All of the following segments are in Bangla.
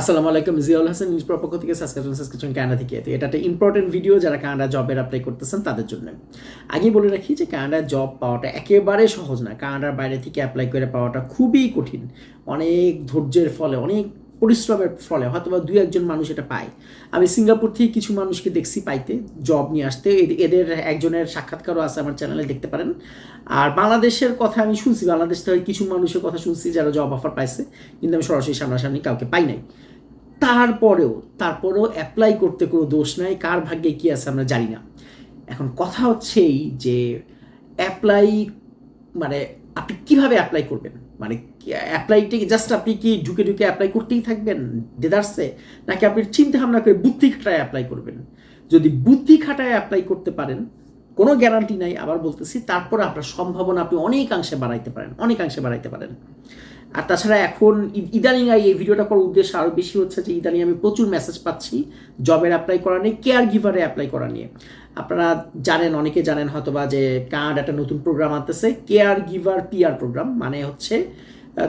আসসালামু আলাইকুম, জিয়াউল হাসান, নিউজ পক্ষ থেকে সাবস্ক্রিপশন সাবস্ক্রিপশন কানাডা থেকে। এটা একটা ইম্পর্টেন্ট ভিডিও যারা কানাডা জবের অ্যাপ্লাই করতেছেন তাদের জন্য। আগে বলে রাখি যে কানাডা জব পাওয়াটা একেবারে সহজ না। কানাডার বাইরে থেকে অ্যাপ্লাই করে পাওয়াটা খুবই কঠিন। অনেক ধৈর্যের ফলে, অনেক পরিশ্রমের ফলে হয়তো বা দুই একজন মানুষ এটা পায়। আমি সিঙ্গাপুর থেকে কিছু মানুষকে দেখছি পাইতে জব নিয়ে আসতে। এদের একজনের সাক্ষাৎকারও আছে আমার চ্যানেলে দেখতে পারেন। আর বাংলাদেশের কথা আমি শুনছি, বাংলাদেশ থেকে কিছু মানুষের কথা শুনছি যারা জব অফার পাইছে, কিন্তু আমি সরাসরি সামনাসামনি কাউকে পাই নাই। তারপরেও তারপরেও অ্যাপ্লাই করতে কোনো দোষ নাই, কার ভাগ্যে কি আছে আমরা জানি না। এখন কথা হচ্ছে এই যে অ্যাপ্লাই মানে আপনি কীভাবে অ্যাপ্লাই করবেন? মানে অ্যাপ্লাইটি জাস্ট আপনি কি ঢুকে ঢুকে অ্যাপ্লাই করতেই থাকবেন দেদারসে নাকি আপনি চিন্তা ভাবনা করে বুদ্ধি খাটায় অ্যাপ্লাই করবেন? যদি বুদ্ধি খাটায় অ্যাপ্লাই করতে পারেন, কোনো গ্যারান্টি নাই, আবার বলতেছি, তারপর আপনার সম্ভাবনা আপনি অনেকাংশে বাড়াইতে পারেন, অনেকাংশে বাড়াইতে পারেন। আর তাছাড়া এখন ইদানিং এই ভিডিওটা করার উদ্দেশ্য আরও বেশি হচ্ছে যে ইদানিং আমি প্রচুর মেসেজ পাচ্ছি জবের অ্যাপ্লাই করা নিয়ে কেয়ার গিভারে অ্যাপ্লাই করা নিয়ে। আপনারা জানেন, অনেকে জানেন হয়তোবা যে কার্ড একটা নতুন প্রোগ্রাম আনতেছে কেয়ার গিভার পিআর প্রোগ্রাম মানে হচ্ছে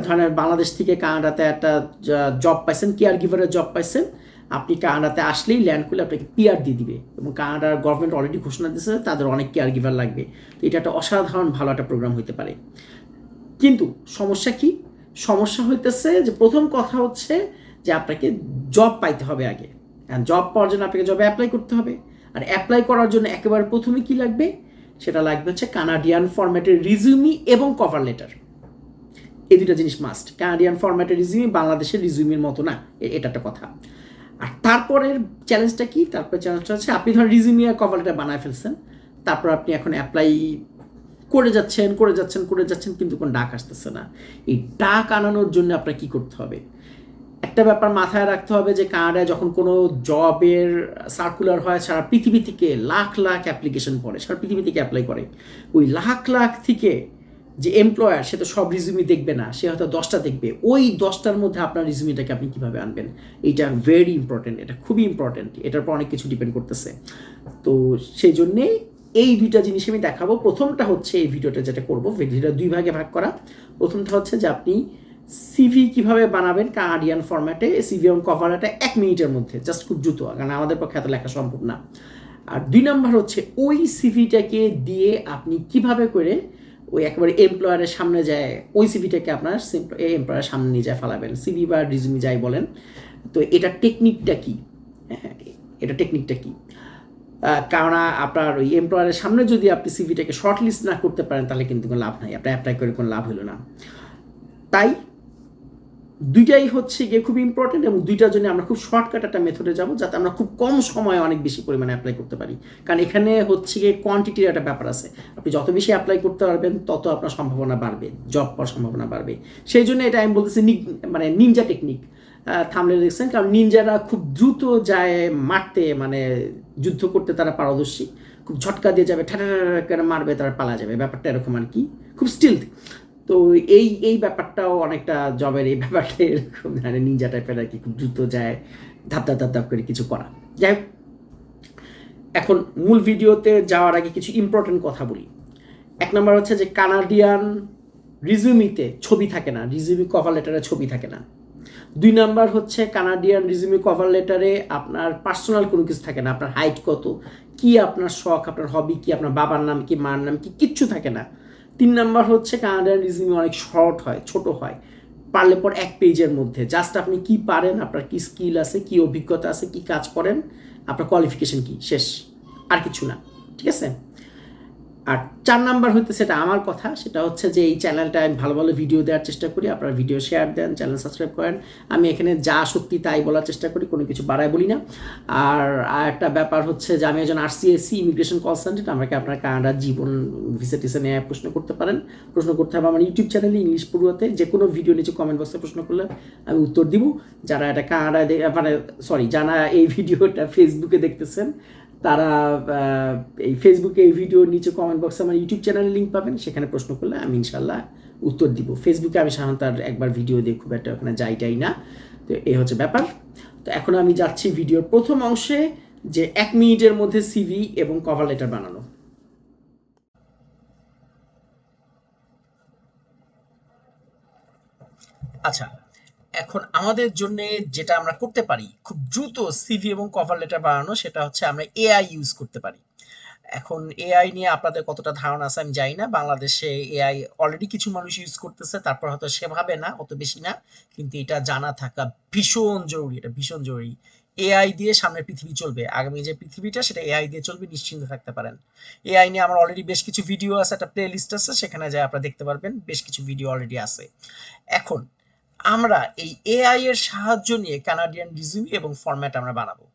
ধরেন বাংলাদেশ থেকে কানাডাতে একটা জব পাইছেন কেয়ার গিভারের জব পাইছেন, আপনি কানাডাতে আসলেই ল্যান্ড করলে আপনাকে পিআর দিয়ে দিবে এবং কানাডার গভর্নমেন্ট অলরেডি ঘোষণা দিয়েছে তাদের অনেক কেয়ার গিভার লাগবে। তো এটা একটা অসাধারণ ভালো একটা প্রোগ্রাম হতে পারে। কিন্তু সমস্যা কি? সমস্যা হইতেছে যে প্রথম কথা হচ্ছে যে আপনাকে জব পাইতে হবে আগে। জব পাওয়ার জন্য আপনাকে জবে অ্যাপ্লাই করতে হবে। আর অ্যাপ্লাই করার জন্য একেবারে প্রথমে কি লাগবে? সেটা লাগবে হচ্ছে কানাডিয়ান ফরম্যাটের রিজিউমি এবং কভার লেটার এই দুটো জিনিস মাস্ট কানাডিয়ান ফরম্যাটের রিজিউমি বাংলাদেশের রিজিউমির মতো না। এটা একটা কথা। আর তারপরের চ্যালেঞ্জটা কি? তারপরে চ্যালেঞ্জটা হচ্ছে, আপনি ধর রিজিউমি আর কভার লেটার বানায় ফেলছেন। তারপর আপনি এখন অ্যাপ্লাই করে যাচ্ছেন করে যাচ্ছেন করে যাচ্ছেন, কিন্তু কোনো ডাক আসতেছে না। এই ডাক আনানোর জন্য আপনার কি করতে হবে? একটা ব্যাপার মাথায় রাখতে হবে যে কানাডায় যখন কোনো জবের সার্কুলার হয়, সারা পৃথিবী থেকে লাখ লাখ অ্যাপ্লিকেশন পড়ে। সারা পৃথিবী থেকে অ্যাপ্লাই করে। ওই লাখ লাখ থেকে যে এমপ্লয়ার সে তো সব রিজিউমি দেখবে না, সে হয়তো দশটা দেখবে। ওই দশটার মধ্যে আপনার রিজিউমিটাকে আপনি কীভাবে আনবেন? এইটা ভেরি ইম্পর্টেন্ট এটা খুবই ইম্পর্টেন্ট এটার উপর অনেক কিছু ডিপেন্ড করতেছে। তো সেই জন্যেই এই দুইটা জিনিস আমি দেখাবো। প্রথমটা হচ্ছে এই ভিডিওটা যেটা করব ভিডিওটা দুই ভাগে ভাগ করা। প্রথমটা হচ্ছে যে আপনি সিভি কীভাবে বানাবেন কানাডিয়ান ফরম্যাটে সিভি এবং কভারটা এক মিনিটের মধ্যে জাস্ট খুব দ্রুত, কারণ আমাদের পক্ষে এত লেখা সম্ভব না। আর দুই নম্বর হচ্ছে ওই সিভিটাকে দিয়ে আপনি কীভাবে করে ওই একেবারে এমপ্লয়ারের সামনে যায়, ওই সিভিটাকে আপনার এমপ্লয়ারের সামনে নিয়ে যায় ফেলাবেন। সিভি বা রিজুমি যাই বলেন। তো এটা টেকনিকটা কি? হ্যাঁ এটা টেকনিকটা কি? কারণ আপনার ওই এমপ্লয়ারের সামনে যদি আপনি সিভিটাকে শর্ট লিস্ট না করতে পারেন, তাহলে কিন্তু কোনো লাভ নাই। আপনার অ্যাপ্লাই করে কোনো লাভ হলো না। তাই দুইটাই হচ্ছে গিয়ে খুব ইম্পর্টেন্ট এবং দুইটার জন্য আমরা খুব শর্টকাট একটা মেথডে যাব যাতে আমরা খুব কম সময়ে অনেক বেশি পরিমাণে অ্যাপ্লাই করতে পারি। কারণ এখানে হচ্ছে গিয়ে কোয়ান্টিটির একটা ব্যাপার আছে। আপনি যত বেশি অ্যাপ্লাই করতে পারবেন, তত আপনার সম্ভাবনা বাড়বে জব পাওয়ার সম্ভাবনা বাড়বে। সেই জন্য এটা আমি বলতেছি মানে নিনজা টেকনিক থামলে দেখছেন কারণ নিনজারা খুব দ্রুত যায় মারতে মানে যুদ্ধ করতে তারা পারদর্শী। খুব ঝটকা দিয়ে যাবে ঠাটা মারবে, তারা পালা যাবে। ব্যাপারটা এরকম আর কি। খুব স্টিল তো এই এই ব্যাপারটাও অনেকটা জবের এই ব্যাপারটা এরকম মানে নিনজা টাইপের আর কি খুব দ্রুত যায়, ধাপ ধাপ ধাপ ধাপ করে কিছু করা। যাই হোক, এখন মূল ভিডিওতে যাওয়ার আগে কিছু ইম্পর্টেন্ট কথা বলি। এক নম্বর হচ্ছে যে কানাডিয়ান রিজিউমিতে ছবি থাকে না রিজিউমি কভার লেটারে ছবি থাকে না। দুই নাম্বার হচ্ছে কানাডিয়ান রিজিউমি কভার লেটারে আপনার পার্সোনাল কোনো কিছু থাকে না, আপনার হাইট কত, কি আপনার শখ, আপনার হবি কি আপনার বাবার নাম, কি মার নাম, কি কিচ্ছু থাকে না। তিন নাম্বার হচ্ছে কানাডার রিজিউমি অনেক শর্ট হয়, ছোট হয়। পারলে পর এক পেজের মধ্যে। জাস্ট আপনি কি পারেন, আপনার কি স্কিল আছে, কি অভিজ্ঞতা আছে, কি কাজ করেন, আপনার কোয়ালিফিকেশন কি? শেষ। আর কিছু না। ঠিক আছে? আর চার নাম্বার হইতে সেটা আমার কথা, সেটা হচ্ছে যে এই চ্যানেলটা আমি ভালো ভালো ভিডিও দেওয়ার চেষ্টা করি, আপনারা ভিডিও শেয়ার দেন চ্যানেল সাবস্ক্রাইব করেন। আমি এখানে যা সত্যি তাই বলার চেষ্টা করি, কোনো কিছু বাড়ায় বলি না। আর একটা ব্যাপার হচ্ছে যে আমি একজন আরসিএসসি ইমিগ্রেশন কনসালটেন্ট আমাকে আপনার কানাডার জীবন ভিসা টিসা নিয়ে প্রশ্ন করতে পারেন। প্রশ্ন করতে হবে আমার ইউটিউব চ্যানেলে ইংলিশ পড়ুয়াতে। যে কোনো ভিডিও নিচে কমেন্ট বক্সে প্রশ্ন করলে আমি উত্তর দিব। যারা এটা কানাডায় মানে সরি যারা এই ভিডিওটা ফেসবুকে দেখতেছেন তারা এই ফেসবুকে এই ভিডিওর নিচে কমেন্ট বক্সে আমার ইউটিউব চ্যানেলের লিঙ্ক পাবেন, সেখানে প্রশ্ন করলে আমি ইনশাল্লাহ উত্তর দিব। ফেসবুকে আমি সাধারণত আর একবার ভিডিও দিয়ে খুব একটা ওখানে যাই টাই না। তো এই হচ্ছে ব্যাপার। তো এখন আমি যাচ্ছি ভিডিওর প্রথম অংশে, যে এক মিনিটের মধ্যে সিভি এবং কভার লেটার বানানো। আচ্ছা এখন আমাদের জন্য যেটা আমরা করতে পারি, খুব দ্রুত সিভি এবং কভার লেটার বানানো, সেটা হচ্ছে আমরা এআই ইউজ করতে পারি। এখন এআই নিয়ে আপনাদের কতটা ধারণা আছে আমি জানি না। বাংলাদেশে এআই অলরেডি কিছু মানুষ ইউজ করতেছে, তারপর হয়তো সেভাবে না, অত বেশি না। কিন্তু এটা জানা থাকা ভীষণ জরুরি, এটা ভীষণ জরুরি। এআই দিয়ে সামনের পৃথিবী চলবে। আগামী যে পৃথিবীটা, সেটা এআই দিয়ে চলবে, নিশ্চিন্ত থাকতে পারেন। এআই নিয়ে আমার অলরেডি বেশ কিছু ভিডিও আছে, একটা প্লে লিস্ট আছে, সেখানে যায় আপনারা দেখতে পারবেন, বেশ কিছু ভিডিও অলরেডি আছে। এখন আমরা এই এআই এর সাহায্য নিয়ে কানাডিয়ান রিজিউমি এবং ফরম্যাট আমরা বানাবো।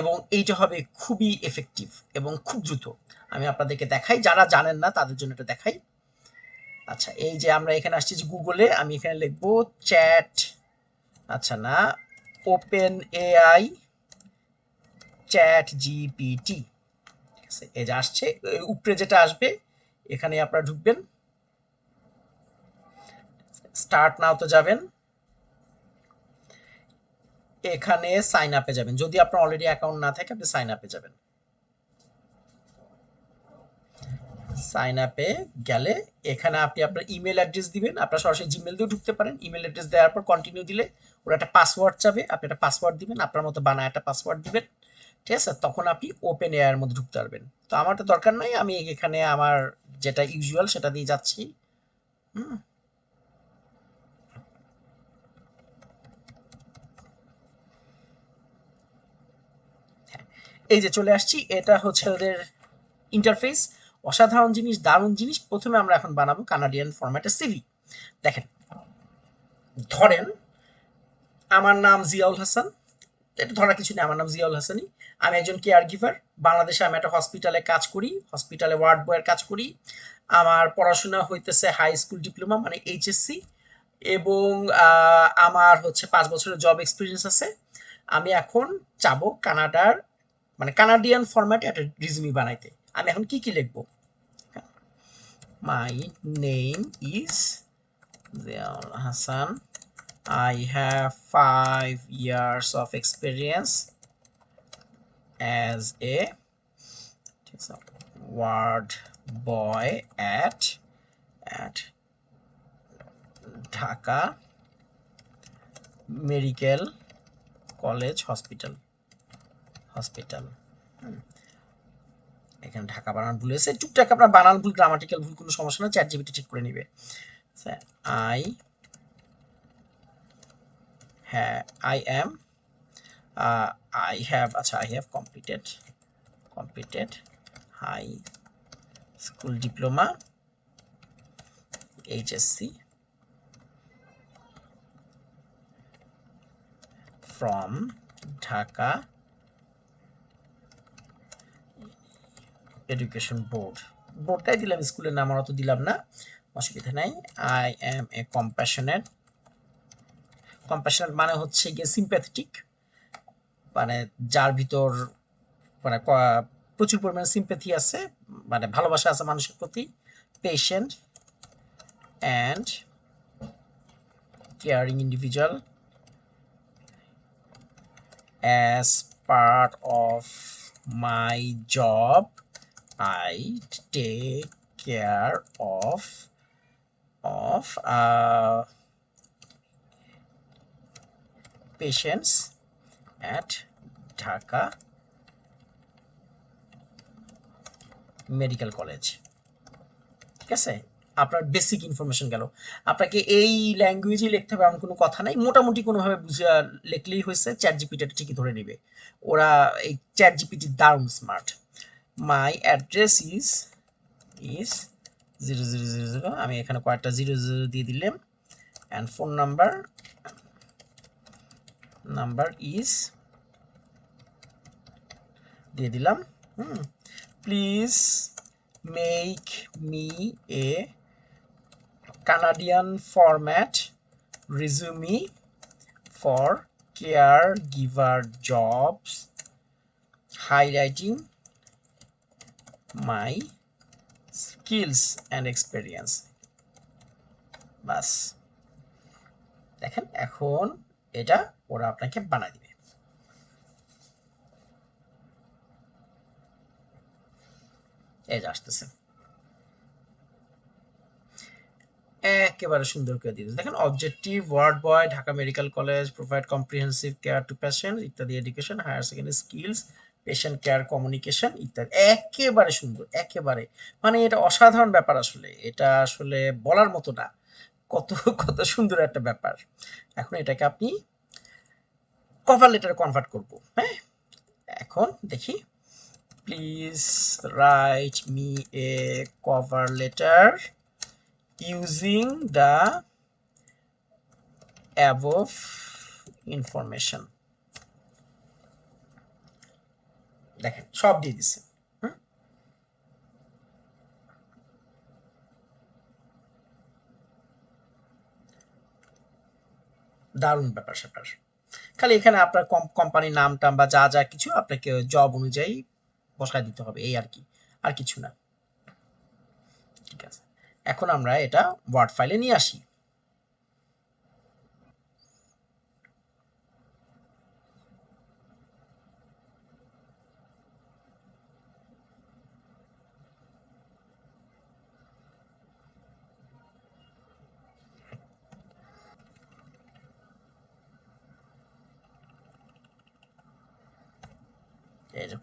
এবং এইটা হবে খুবই এফেক্টিভ এবং খুব দ্রুত। আমি আপনাদেরকে দেখাই, যারা জানেন না তাদের জন্য এটা দেখাই। আচ্ছা এই যে আমরা এখানে আসছি যে গুগলে আমি এখানে লিখব চ্যাট আচ্ছা না ওপেন এআই চ্যাট জিপিটি ঠিক আছে, এই যে আসছে উপরে যেটা আসবে, এখানে আপনারা ঢুকবেন। স্টার্ট নাও তো যাবেন। এখানে সাইন আপে যাবেন। যদি আপনার অলরেডি অ্যাকাউন্ট না থাকে, আপনি সাইন আপে যাবেন। সাইন আপে গেলে এখানে আপনি আপনার ইমেল অ্যাড্রেস দিবেন। আপনার সরাসরি জিমেল দিয়েও ঢুকতে পারেন। ইমেল অ্যাড্রেস দেওয়ার পর কন্টিনিউ দিলে ওরা একটা পাসওয়ার্ড চাবে আপনি একটা পাসওয়ার্ড দিবেন। আপনার মতো বানায় একটা পাসওয়ার্ড দিবেন। ঠিক আছে? তখন আপনি ওপেন এআর মধ্যে ঢুকতে পারবেন। তো আমার তো দরকার নাই। আমি এখানে আমার যেটা ইউজুয়াল সেটা দিয়ে যাচ্ছি। হুম? এই যে চলে আসছি, এটা হচ্ছে ওদের ইন্টারফেস অসাধারণ জিনিস, দারুণ জিনিস। প্রথমে আমরা এখন বানাবো কানাডিয়ান ফরম্যাটে সিভি দেখেন, ধরেন আমার নাম জিয়াউল হাসান। এটা ধরা কিছু নেই, আমার নাম জিয়াউল হাসানি আমি একজন কেয়ার গিভার বাংলাদেশে আমি একটা হসপিটালে কাজ করি হসপিটালে ওয়ার্ড বয়ের কাজ করি। আমার পড়াশোনা হইতেছে হাই স্কুল ডিপ্লোমা মানে এইচএসসি এবং আমার হচ্ছে পাঁচ বছরের জব এক্সপিরিয়েন্স আছে। আমি এখন চাবো কানাডার মানে কানাডিয়ান ফরম্যাটে একটা রিজমি বানাইতে। আমি এখন কি কি লিখব? My name is Ziaul Hasan I have five years of experience as a ঠিক আছে ward boy at at Dhaka medical college hospital hospital এখানে ঢাকা বানান ভুল হয়েছে, টুকটাক আপনার বানান ভুল গ্রামাটিক্যাল ভুল, কোনো সমস্যা না চ্যাট জিবিটি ঠিক করে নিবে। আই হ্যাঁ আই এম আই হ্যাভ আচ্ছা I have completed completed high school diploma HSC from Dhaka education board বোর্ডটাই দিলাম স্কুলের নাম অত দিলাম না, অসুবিধা নাই। I am a compassionate compassionate মানে হচ্ছে গিয়ে সিম্প্যাথেটিক মানে যার ভিতর মানে প্রচুর পরিমাণে সিম্প্যাথি আছে মানে ভালোবাসা আছে মানুষের প্রতি patient and caring individual as part of my job I take care of of patients at Dhaka medical college ঠিক আছে? আপনার বেসিক ইনফরমেশন গেল। আপনাকে এই ল্যাঙ্গুয়েজে লিখতে হবে, এমন কোনো কথা নাই। মোটামুটি কোনোভাবে বুঝে, লিখলেই হয়েছে। চ্যাট জিপিটি ঠিকই ধরে নেবে। ওরা এই চ্যাট জিপিটি দারুণ smart my address is is zero zero zero zero আমি এখানে কয়েকটা জিরো জিরো দিয়ে দিলাম। And phone number number is দিয়ে দিলাম। হুম। Please make me a Canadian format resume for caregiver jobs highlighting my skills and experience. বাস। দেখেন, এখন এটা ওরা আপনাকে বানায় দিবে। এই আসতেছে। একেবারে সুন্দর করে দিয়েছে। দেখেন objective ward boy Dhaka medical college provide comprehensive care to patient ইত্যাদি education higher secondary skills patient care communication ইত্যাদি। একেবারে সুন্দর, একেবারে। মানে এটা অসাধারণ ব্যাপার আসলে। এটা আসলে বলার মতো না। কত কত সুন্দর একটা ব্যাপার। এখন এটাকে আপনি কভার লেটারে কনভার্ট করব হ্যাঁ? এখন দেখি। Please write me a cover letter using the above information দেখেন, সব দিয়ে দিছে। দারুণ ব্যাপার স্যাপার। খালি এখানে আপনার কোম্পানির নাম টাম বা যা যা কিছু আপনাকে জব অনুযায়ী বসায় দিতে হবে, এই আর কি। আর কিছু না। ঠিক আছে। এখন আমরা এটা ওয়ার্ড ফাইলে নিয়ে আসি।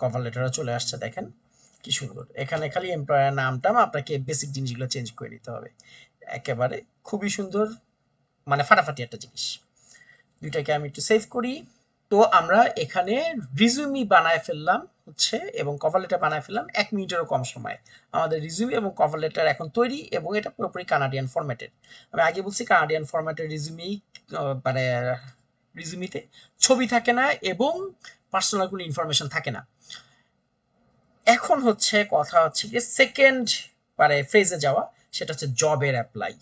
কভার লেটারও চলে আসছে, দেখেন। কি সুন্দর। এখানে খালি এমপ্লয়ার নামটা আপনাকে বেসিক জিনিসগুলো চেঞ্জ করে নিতে হবে। একেবারে খুবই সুন্দর মানে ফাটাফাটি একটা জিনিস। দুইটাকে আমি একটু সেভ করি। তো আমরা এখানে রিজুমি বানায় ফেললাম হচ্ছে, এবং কভার লেটার বানায় ফেললাম এক মিনিটেরও কম সময়। আমাদের রিজুমি এবং কভার লেটার এখন তৈরি, এবং এটা পুরোপুরি কানাডিয়ান ফরম্যাটের আমি আগে বলছি কানাডিয়ান ফরম্যাটের রিজুমি মানে রিজুমিতে ছবি থাকে না, এবং পার্সোনাল কোনো ইনফরমেশন থাকে না। এখন হচ্ছে কথা হচ্ছে যে সেকেন্ড পারে ফ্রেজে যাওয়া, সেটা হচ্ছে জবের অ্যাপ্লাই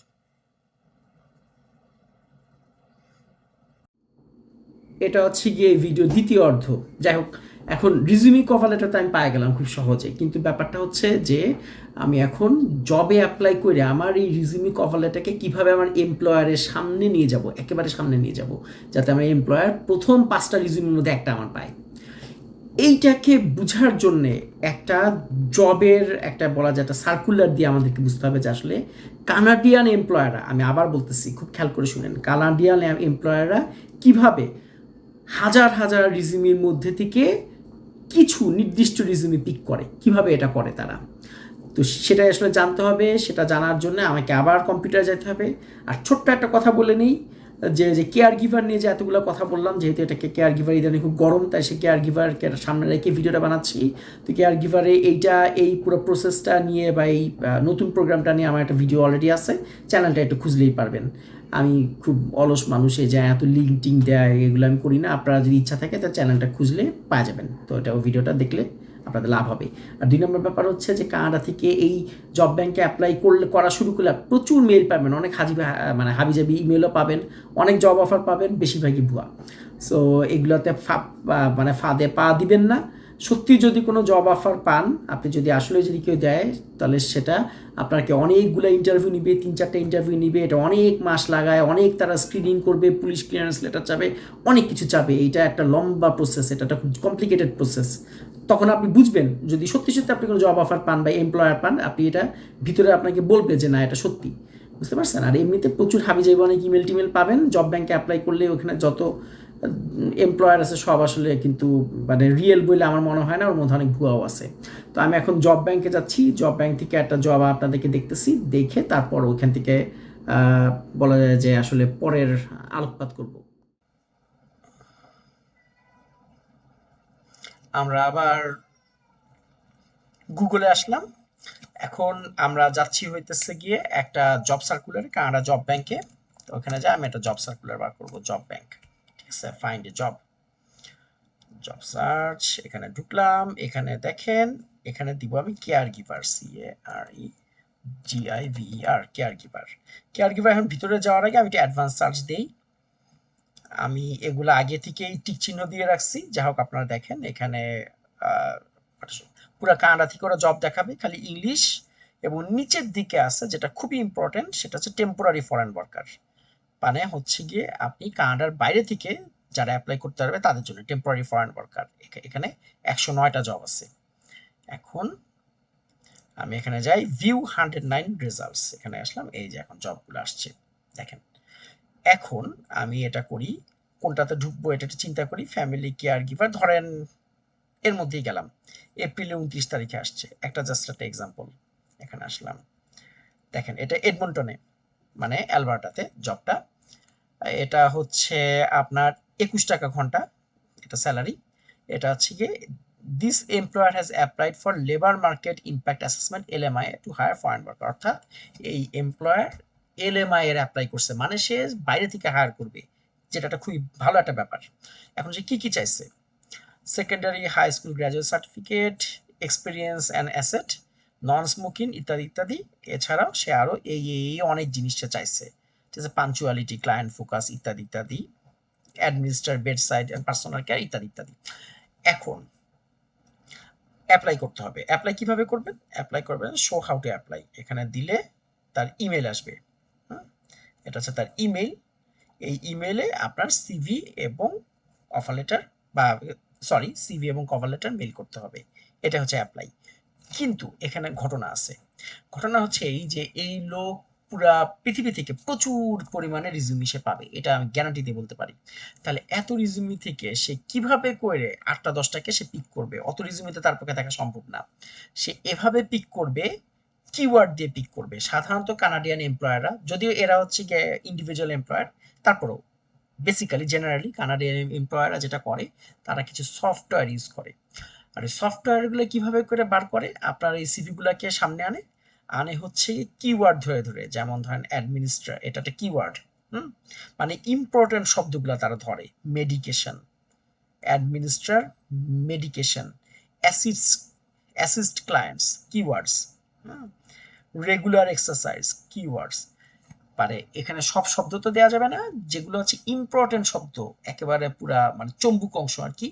এটা হচ্ছে গিয়ে ভিডিও দ্বিতীয় অর্ধ। যাই হোক এখন রিজিউমি কভার লেটার তো আমি পাই গেলাম খুব সহজে, কিন্তু ব্যাপারটা হচ্ছে যে আমি এখন জবে অ্যাপ্লাই করে আমার এই রিজিউমি কভার লেটারকে কীভাবে আমার এমপ্লয়ারের সামনে নিয়ে যাব, একেবারে সামনে নিয়ে যাব, যাতে আমার এমপ্লয়ার প্রথম পাঁচটা রিজিউমির মধ্যে একটা আমার পায়। এইটাকে বুঝার জন্যে একটা জবের একটা বলা যায় একটা সার্কুলার দিয়ে আমাদেরকে বুঝতে হবে যে আসলে কানাডিয়ান এমপ্লয়াররা আমি আবার বলতেছি, খুব খেয়াল করে শুনেন কানাডিয়ান এমপ্লয়াররা কীভাবে হাজার হাজার রিজিউমির মধ্যে থেকে কিছু নির্দিষ্ট রিজনে পিক করে। কীভাবে এটা করে তারা? তো সেটা আসলে জানতে হবে, সেটা জানার জন্য আমাকে আবার কম্পিউটার যেতে হবে। আর ছোট্ট একটা কথা বলে নিই যে যে কেয়ার গিভার নিয়ে যে এতগুলো কথা বললাম, যেহেতু এটাকে কেয়ার গিভার ইদানি খুব গরম, তাই সে কেয়ার গিভারকে সামনে রেখে ভিডিওটা বানাচ্ছি। তো কেয়ার গিভারে এইটা, এই পুরো প্রসেসটা নিয়ে বা এই নতুন প্রোগ্রামটা নিয়ে আমার একটা ভিডিও অলরেডি আছে। চ্যানেলটা একটু খুঁজলেই পারবেন। আমি খুব অলস মানুষে যা এত লিঙ্ক টিঙ্ক দেয়, এগুলো আমি করি না। আপনারা যদি ইচ্ছা থাকে, তো চ্যানেলটা খুঁজলে পাওয়া যাবেন। তো এটা ভিডিওটা দেখলে আপনাদের লাভ হবে। আর দুই নম্বর ব্যাপার হচ্ছে যে কানাডা থেকে এই জব ব্যাংকে অ্যাপ্লাই করলে, করা শুরু করলে প্রচুর মেল পাবেন, অনেক হাজি মানে হাবিজাবি ইমেলও পাবেন, অনেক জব অফার পাবেন, বেশিরভাগই ভুয়া। সো এগুলোতে ফা মানে ফাঁদে পা দিবেন না। সত্যি যদি কোনো জব অফার পান, আপনি যদি আসলে যদি কেউ দেয়, তাহলে সেটা আপনাকে অনেকগুলো ইন্টারভিউ নিবে, তিন চারটে ইন্টারভিউ নিবে, এটা অনেক মাস লাগায়, অনেক তারা স্ক্রিনিং করবে, পুলিশ ক্লিয়ারেন্স লেটার চাবে, অনেক কিছু চাবে। এটা একটা লম্বা প্রসেস এটা একটা কমপ্লিকেটেড প্রসেস তখন আপনি বুঝবেন যদি সত্যি সত্যি আপনি কোনো জব অফার পান বা এমপ্লয়ার পান, আপনি এটা ভিতরে আপনাকে বলবে যে না, এটা সত্যি। বুঝতে পারছেন? আর এমনিতে প্রচুর হাবি যাইব অনেক ইমেল টিমেল পাবেন। জব ব্যাংকে অ্যাপ্লাই করলে ওখানে যত এমপ্লয়ার আছে সব আসলে কিন্তু মানে রিয়েল বলে আমার মনে হয় না, ওর মধ্যে অনেক ভুয়াও আছে। তো আমি এখন জব ব্যাংকে যাচ্ছি। জব ব্যাংক থেকে একটা জব আপনাদেরকে দেখতেছি, দেখে তারপর ওইখান থেকে বলা যায় যে আসলে পরের আলোকপাত করব। আমরা আবার গুগলে আসলাম। এখন আমরা যাচ্ছি হইতেছে গিয়ে একটা জব সার্কুলারে কানাডা জব ব্যাংকে তো ওখানে যাই, আমি একটা জব সার্কুলার বার করব জব ব্যাংক ঠিক আছে find a job job search এখানে ঢুকলাম, এখানে দেখেন, এখানে দিব আমি caregiver C A R E G I V R caregiver caregiver এখন ভিতরে যাওয়ার আগে আমি একটা অ্যাডভান্স সার্চ দেই। আমি এগুলো আগে থেকেই টিক চিহ্ন দিয়ে রাখছি। যা হোক আপনারা দেখেন, এখানে পুরো কানাডা থেকে ওরা জব দেখাবে, খালি ইংলিশ এবং নিচের দিকে আছে যেটা খুবই ইম্পর্টেন্ট সেটা হচ্ছে টেম্পোরারি ফরেন ওয়ার্কার মানে হচ্ছে গিয়ে আপনি কানাডার বাইরে থেকে যারা অ্যাপ্লাই করতে পারবে, তাদের জন্য টেম্পোরারি ফরেন ওয়ার্কার এখানে একশো নয়টা জব আছে। এখন আমি এখানে যাই ভিউ হান্ড্রেড নাইন রেজাল্টস এখানে আসলাম, এই যে এখন জবগুলো আসছে। দেখেন। এখন আমি এটা করি, কোনটাতে ঢুকবো এটা চিন্তা করি ফ্যামিলি কেয়ার গিভার ধরেন এর মধ্যেই গেলাম। এপ্রিলে উনত্রিশ তারিখে আসছে, একটা জাস্ট একটা এক্সাম্পল এখানে আসলাম। দেখেন, এটা এডমন্টনে মানে অ্যালবার্টাতে জবটা। এটা হচ্ছে আপনার একুশ টাকা ঘণ্টা, এটা স্যালারি এটা হচ্ছে গিয়ে this employer has applied for labour market impact assessment LMI to hire foreign worker অর্থাৎ এই এমপ্লয়ার এলএমআই এর অ্যাপ্লাই করছে মানে সে বাইরে থেকে হায়ার করবে, যেটা একটা খুবই ভালো একটা ব্যাপার। এখন সে কি কি চাইছে? Secondary high school graduate certificate experience and asset non smoking ইত্যাদি ইত্যাদি। এছাড়াও সে আরও এই এই অনেক জিনিসটা চাইছে। ঠিক আছে পাঞ্চুয়ালিটি ক্লায়েন্ট ফোকাস ইত্যাদি ইত্যাদি। Administer bedside personal care ইত্যাদি ইত্যাদি। এখন অ্যাপ্লাই করতে হবে। অ্যাপ্লাই কীভাবে করবেন? অ্যাপ্লাই করবেন শো হাউ টু অ্যাপ্লাই এখানে দিলে তার ইমেল আসবে। এটা হচ্ছে তার ইমেল এই ইমেলে আপনার সিভি এবং অফার লেটার বা সরি সিভি এবং কভার লেটার মেল করতে হবে। এটা হচ্ছে অ্যাপ্লাই কিন্তু এখানে ঘটনা আছে। ঘটনা হচ্ছে এই যে, এই লোক পুরা পৃথিবী থেকে প্রচুর পরিমাণে রিজুমি সে পাবে। এটা আমি গ্যারান্টি দিয়ে বলতে পারি। তাহলে এত রিজুমি থেকে সে কীভাবে করে আটটা দশটাকে সে পিক করবে? অত রিজুমিতে তার পক্ষে দেখা সম্ভব না। সে এভাবে পিক করবে কিওয়ার্ড দিয়ে পিক করবে। সাধারণত কানাডিয়ান এমপ্লয়াররা যদিও এরা হচ্ছে গিয়ে ইন্ডিভিজুয়াল এমপ্লয়ার তারপরেও বেসিক্যালি জেনারেলি কানাডিয়ান এমপ্লয়াররা যেটা করে, তারা কিছু সফটওয়্যার ইউজ করে। আর সফটওয়্যারগুলো কীভাবে করে বার করে? আপনার এই সিভিগুলোকে সামনে আনে। আনে হচ্ছে কিওয়ার্ড ধরে ধরে, যেমন ধরেন অ্যাডমিনিস্ট্রার এটা একটা কিওয়ার্ড হুম? মানে ইম্পর্টেন্ট শব্দগুলো তারা ধরে medication administer medication assist assist clients keywords regular exercise keywords পারে এখানে সব শব্দ তো দেওয়া যাবে না, যেগুলো হচ্ছে ইম্পর্টেন্ট শব্দ, একেবারে পুরা মানে চম্বুক অংশ আর কি,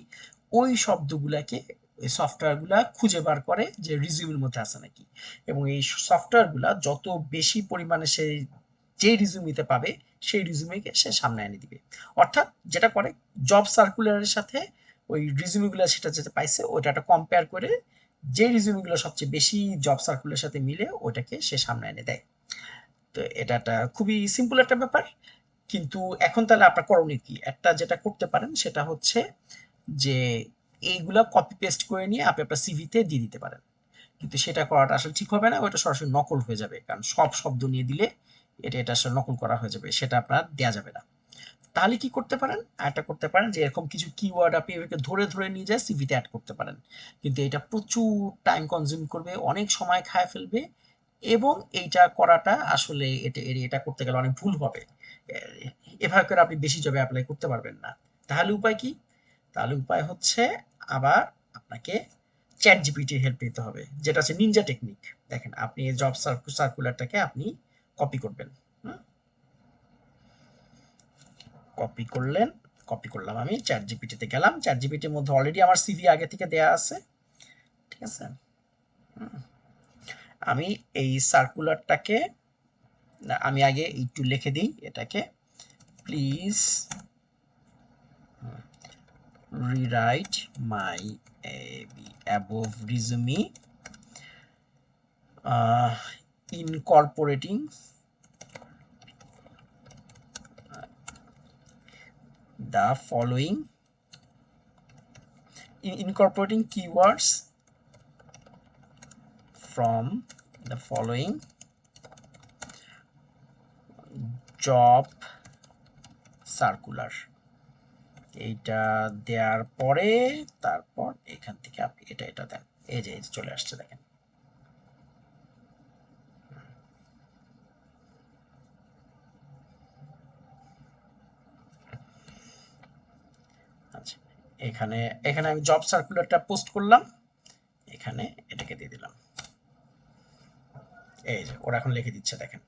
ওই শব্দগুলাকে, এই সফটওয়্যারগুলা খুঁজে বার করে যে রিজিউমের মধ্যে আছে নাকি। এবং এই সফটওয়্যারগুলা যত বেশি পরিমাণে সেই যে রিজিউমিতে পাবে, সেই রিজিউমিকে সে সামনে এনে দিবে। অর্থাৎ যেটা করে জব সার্কুলারের সাথে ওই রিজিউমিগুলো সেটা যেটা পাইছে, ওইটা একটা কম্পেয়ার করে যে রিজিউমিগুলো সবচেয়ে বেশি জব সার্কুলারের সাথে মিলে ওটাকে সে সামনে এনে দেয়। তো এটা একটা খুবই সিম্পল একটা ব্যাপার। কিন্তু এখন তাহলে আপনার করণীয় কি? একটা যেটা করতে পারেন, সেটা হচ্ছে যে এইগুলা কপি পেস্ট করে নিয়ে আপনি আপনার সিভিতে দিয়ে দিতে পারেন। কিন্তু সেটা করাটা আসলে ঠিক হবে না ওটা সরাসরি নকল হয়ে যাবে। কারণ সব শব্দ নিয়ে দিলে এটা এটা আসলে নকল করা হয়ে যাবে, সেটা আপনার দেওয়া যাবে না। তাহলে কি করতে পারেন? একটা করতে পারেন যে এরকম কিছু কিওয়ার্ড আপনি এভাবে ধরে ধরে নিয়ে যায় সিভিতে অ্যাড করতে পারেন। কিন্তু এটা প্রচুর টাইম কনজিউম করবে, অনেক সময় খায় ফেলবে এবং এইটা করাটা আসলে এটা এটা করতে গেলে অনেক ভুল হবে। এভাবে করে আপনি বেশি জবে অ্যাপ্লাই করতে পারবেন না। তাহলে উপায় কি? তাহলে উপায় হচ্ছে আবার আপনাকে চ্যাট জিপিটির হেল্প নিতে হবে, যেটা হচ্ছে নিনজা টেকনিক দেখেন, আপনি জব সার্কুলারটাকে আপনি কপি করবেন। কপি করলেন কপি করলাম আমি চ্যাট জিপিটিতে গেলাম চ্যাট জিপিটির মধ্যে অলরেডি আমার সিভি আগে থেকে দেয়া আছে ঠিক আছে? আমি এই সার্কুলারটাকে আমি আগে একটু লিখে দিই এটাকে please my uh, above resume incorporating the following in incorporating keywords from the following job circular এইটা দেওয়ার পরে তারপর এখান থেকে আপনি এটা এটা দেন এই যে চলে আসছে দেখেন আচ্ছা এখানে এখানে আমি জব সার্কুলারটা পোস্ট করলাম। এখানে এটাকে দিয়ে দিলাম। এই যে, ওরা এখন লিখে দিচ্ছে, দেখেন।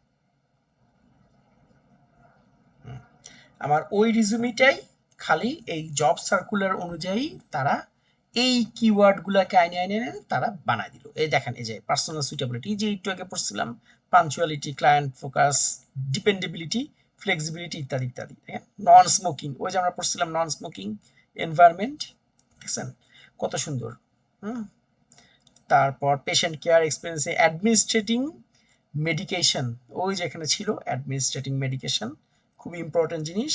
আমার ওই রিজুমিটাই খালি এই জব সার্কুলার অনুযায়ী তারা এই কিওয়ার্ডগুলোকে আইনে আইনে তারা বানায় দিল। এই দেখেন, এই যে পার্সোনাল সুইটেবিলিটি যে একটু আগে পড়ছিলাম punctuality client focus dependability flexibility ইত্যাদি ইত্যাদি। নন স্মোকিং ওই যে আমরা পড়ছিলাম নন স্মোকিং এনভায়রনমেন্ট দেখছেন? কত সুন্দর, হুম? তারপর পেশেন্ট কেয়ার এক্সপিরিয়েন্সে অ্যাডমিনিস্ট্রেটিং মেডিকেশন ওই যে এখানে ছিল অ্যাডমিনিস্ট্রেটিং মেডিকেশন খুবই ইম্পর্টেন্ট জিনিস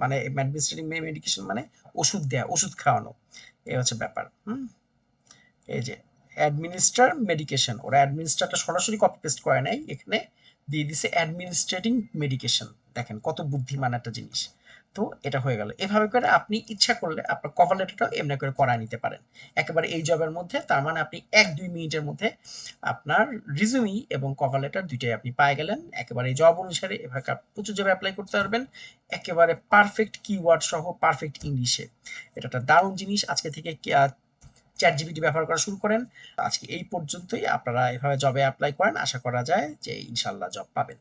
মানে অ্যাডমিনিস্ট্রেটিং মেডিকেশন মানে ওষুধ দেয়া, ওষুধ খাওয়ানো এই হচ্ছে ব্যাপার, হুম? এই যে অ্যাডমিনিস্টার মেডিকেশন ওরা অ্যাডমিনিস্টারটা সরাসরি কপি পেস্ট করে নাই, এখানে দিয়ে দিছে অ্যাডমিনিস্ট্রেটিং মেডিকেশন দেখেন কত বুদ্ধিমান একটা জিনিস। তো এটা হয়ে গেল। এভাবে করে আপনি ইচ্ছা করলে আপনার কভার লেটারটাও এমনি করে করায় নিতে পারেন। একেবারে এই জবের মধ্যে, তার মানে আপনি এক দুই মিনিটের মধ্যে আপনার রিজুমি এবং কভার লেটার দুইটাই আপনি পায়ে গেলেন। একেবারে জব অনুসারে এভাবে প্রচুর জবে অ্যাপ্লাই করতে পারবেন। একেবারে পারফেক্ট কিওয়ার্ড সহ পারফেক্ট ইংলিশে এটা একটা দারুণ জিনিস। আজকে থেকে চ্যাট জিবিটি ব্যবহার করা শুরু করেন। আজকে এই পর্যন্তই। আপনারা এভাবে জবে অ্যাপ্লাই করেন। আশা করা যায় যে ইনশাল্লাহ জব পাবেন।